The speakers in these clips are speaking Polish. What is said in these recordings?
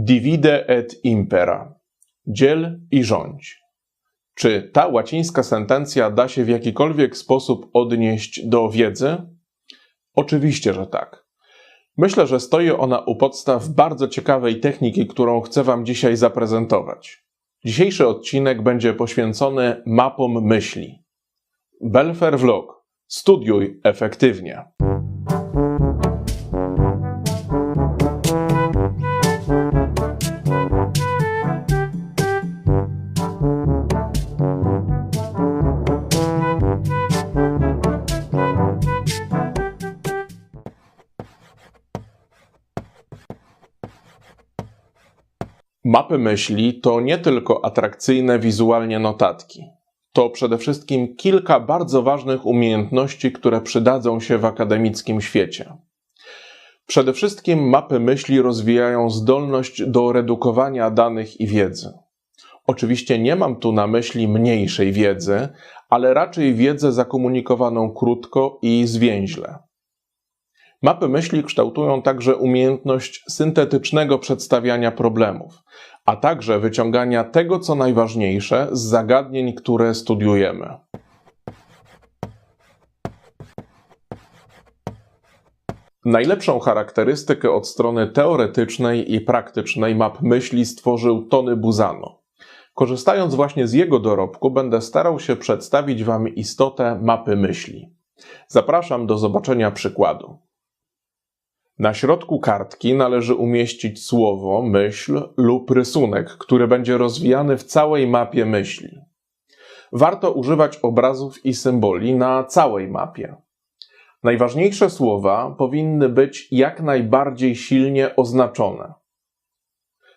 Divide et impera. Dziel i rządź. Czy ta łacińska sentencja da się w jakikolwiek sposób odnieść do wiedzy? Oczywiście, że tak. Myślę, że stoi ona u podstaw bardzo ciekawej techniki, którą chcę Wam dzisiaj zaprezentować. Dzisiejszy odcinek będzie poświęcony mapom myśli. Belfer Vlog. Studiuj efektywnie. Mapy myśli to nie tylko atrakcyjne wizualnie notatki. To przede wszystkim kilka bardzo ważnych umiejętności, które przydadzą się w akademickim świecie. Przede wszystkim mapy myśli rozwijają zdolność do redukowania danych i wiedzy. Oczywiście nie mam tu na myśli mniejszej wiedzy, ale raczej wiedzę zakomunikowaną krótko i zwięźle. Mapy myśli kształtują także umiejętność syntetycznego przedstawiania problemów, a także wyciągania tego, co najważniejsze z zagadnień, które studiujemy. Najlepszą charakterystykę od strony teoretycznej i praktycznej map myśli stworzył Tony Buzano. Korzystając właśnie z jego dorobku, będę starał się przedstawić Wam istotę mapy myśli. Zapraszam do zobaczenia przykładu. Na środku kartki należy umieścić słowo, myśl lub rysunek, który będzie rozwijany w całej mapie myśli. Warto używać obrazów i symboli na całej mapie. Najważniejsze słowa powinny być jak najbardziej silnie oznaczone.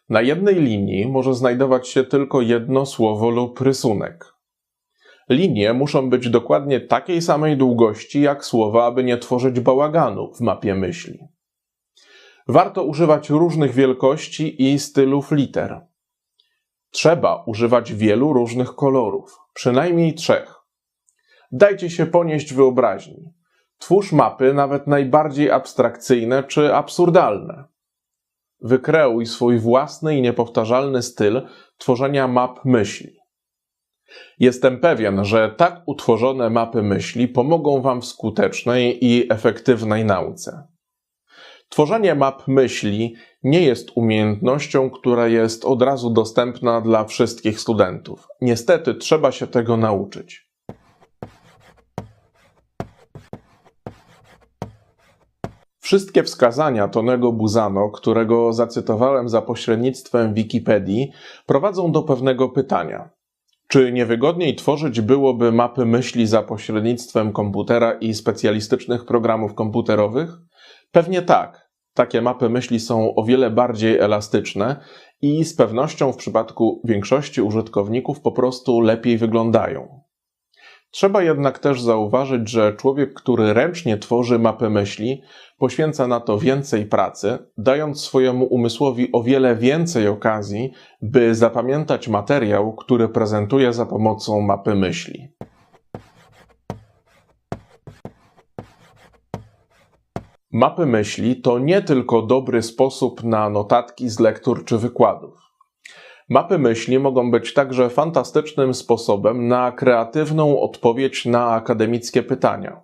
Na jednej linii może znajdować się tylko jedno słowo lub rysunek. Linie muszą być dokładnie takiej samej długości jak słowa, aby nie tworzyć bałaganu w mapie myśli. Warto używać różnych wielkości i stylów liter. Trzeba używać wielu różnych kolorów, przynajmniej trzech. Dajcie się ponieść wyobraźni. Twórz mapy nawet najbardziej abstrakcyjne czy absurdalne. Wykreuj swój własny i niepowtarzalny styl tworzenia map myśli. Jestem pewien, że tak utworzone mapy myśli pomogą Wam w skutecznej i efektywnej nauce. Tworzenie map myśli nie jest umiejętnością, która jest od razu dostępna dla wszystkich studentów. Niestety trzeba się tego nauczyć. Wszystkie wskazania Tonego Buzano, którego zacytowałem za pośrednictwem Wikipedii, prowadzą do pewnego pytania. Czy niewygodniej tworzyć byłoby mapy myśli za pośrednictwem komputera i specjalistycznych programów komputerowych? Pewnie tak. Takie mapy myśli są o wiele bardziej elastyczne i z pewnością w przypadku większości użytkowników po prostu lepiej wyglądają. Trzeba jednak też zauważyć, że człowiek, który ręcznie tworzy mapę myśli, poświęca na to więcej pracy, dając swojemu umysłowi o wiele więcej okazji, by zapamiętać materiał, który prezentuje za pomocą mapy myśli. Mapy myśli to nie tylko dobry sposób na notatki z lektur czy wykładów. Mapy myśli mogą być także fantastycznym sposobem na kreatywną odpowiedź na akademickie pytania.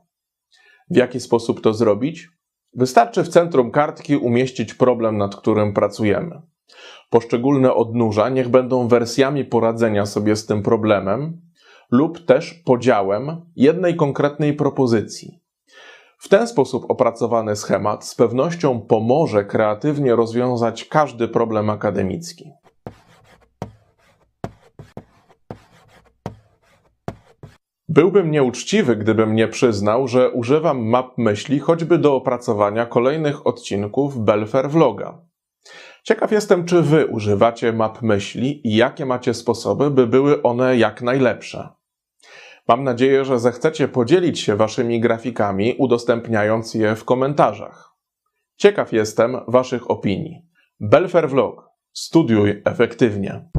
W jaki sposób to zrobić? Wystarczy w centrum kartki umieścić problem, nad którym pracujemy. Poszczególne odnóża niech będą wersjami poradzenia sobie z tym problemem lub też podziałem jednej konkretnej propozycji. W ten sposób opracowany schemat z pewnością pomoże kreatywnie rozwiązać każdy problem akademicki. Byłbym nieuczciwy, gdybym nie przyznał, że używam map myśli choćby do opracowania kolejnych odcinków Belfer Vloga. Ciekaw jestem, czy wy używacie map myśli i jakie macie sposoby, by były one jak najlepsze. Mam nadzieję, że zechcecie podzielić się waszymi grafikami, udostępniając je w komentarzach. Ciekaw jestem waszych opinii. Belfer Vlog. Studiuj efektywnie.